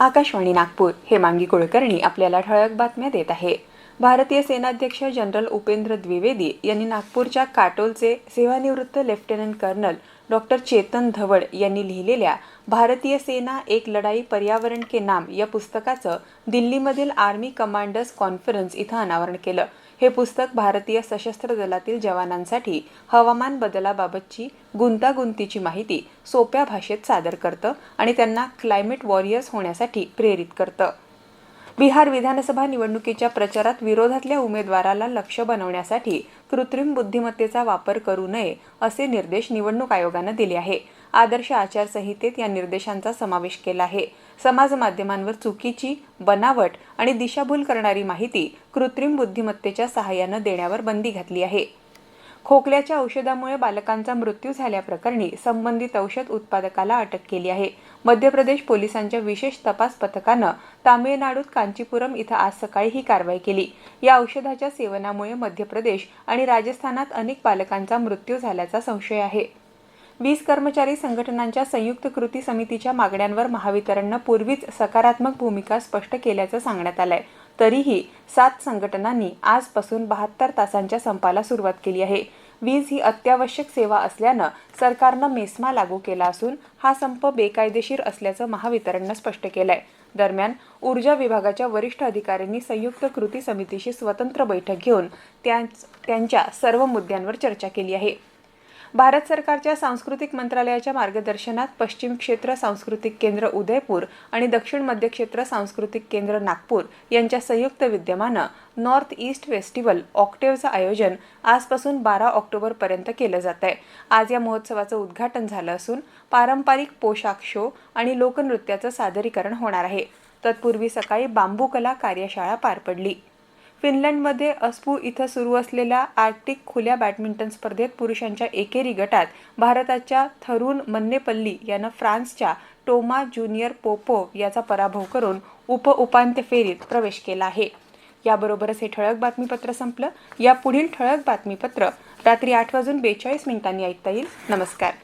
आकाशवाणी नागपूर हेमांगी कुलकर्णी आपल्याला ठळक बातम्या देत आहे. भारतीय सेनाध्यक्ष जनरल उपेंद्र द्विवेदी यांनी नागपूरच्या काटोलचे सेवानिवृत्त lieutenant colonel doctor Chetan Dhawad यांनी लिहिलेल्या भारतीय सेना एक लढाई पर्यावरण के नाम या पुस्तकाचं दिल्लीमधील आर्मी कमांडर्स कॉन्फरन्स इथं अनावरण केलं. हे पुस्तक भारतीय सशस्त्र दलातील जवानांसाठी हवामान बदलाबाबतची गुंतागुंतीची माहिती सोप्या भाषेत सादर करतं आणि त्यांना क्लायमेट वॉरियर्स होण्यासाठी प्रेरित करतं. बिहार विधानसभा निवडणुकीच्या प्रचारात विरोधातल्या उमेदवाराला लक्ष बनवण्यासाठी कृत्रिम बुद्धिमत्तेचा वापर करू नये असे निर्देश निवडणूक आयोगानं दिले आहे. आदर्श आचारसंहितेत या निर्देशांचा समावेश केला आहे. समाज माध्यमांवर चुकीची बनावट आणि दिशाभूल करणारी माहिती कृत्रिम बुद्धिमत्तेच्या सहाय्यानं देण्यावर बंदी घातली आहे. खोकल्याच्या औषधामुळे बालकांचा मृत्यू झाल्याप्रकरणी संबंधित औषध उत्पादकाला अटक केली आहे. मध्य प्रदेश पोलिसांच्या विशेष तपास पथकानं तामिळनाडूत कांचीपुरम इथं आज सकाळी ही कारवाई केली. या औषधाच्या सेवनामुळे मध्य प्रदेश आणि राजस्थानात अनेक बालकांचा मृत्यू झाल्याचा संशय आहे. वीज कर्मचारी संघटनांच्या संयुक्त कृती समितीच्या मागण्यांवर महावितरणनं पूर्वीच सकारात्मक भूमिका स्पष्ट केल्याचं सांगण्यात आलंय. तरीही सात संघटनांनी आजपासून बहात्तर तासांच्या संपाला सुरुवात केली आहे. वीज ही अत्यावश्यक सेवा असल्यानं सरकारनं मेस्मा लागू केला असून हा संप बेकायदेशीर असल्याचं महावितरणनं स्पष्ट केलंय. दरम्यान ऊर्जा विभागाच्या वरिष्ठ अधिकाऱ्यांनी संयुक्त कृती समितीशी स्वतंत्र बैठक घेऊन त्यांच्या सर्व मुद्द्यांवर चर्चा केली आहे. भारत सरकारच्या सांस्कृतिक मंत्रालयाच्या मार्गदर्शनात पश्चिम क्षेत्र सांस्कृतिक केंद्र उदयपूर आणि दक्षिण मध्य क्षेत्र सांस्कृतिक केंद्र नागपूर यांच्या संयुक्त विद्यमानं नॉर्थ ईस्ट फेस्टिवल ऑक्टेव्हचं आयोजन आजपासून बारा ऑक्टोबरपर्यंत केलं जात आहे. आज या महोत्सवाचं उद्घाटन झालं असून पारंपरिक पोशाख शो आणि लोकनृत्याचं सादरीकरण होणार आहे. तत्पूर्वी सकाळी बांबू कला कार्यशाळा पार पडली. फिनलंडमध्ये अस्पू इथं सुरू असलेल्या आर्टिक खुल्या बॅडमिंटन स्पर्धेत पुरुषांच्या एकेरी गटात भारताच्या थरुण मन्नेपल्ली यानं फ्रान्सच्या टोमा ज्युनियर पोपो याचा पराभव करून उपउपांत्य फेरीत प्रवेश केला आहे. याबरोबरच हे ठळक बातमीपत्र संपलं. या पुढील ठळक बातमीपत्र रात्री आठ वाजून बेचाळीस मिनिटांनी ऐकता येईल. नमस्कार.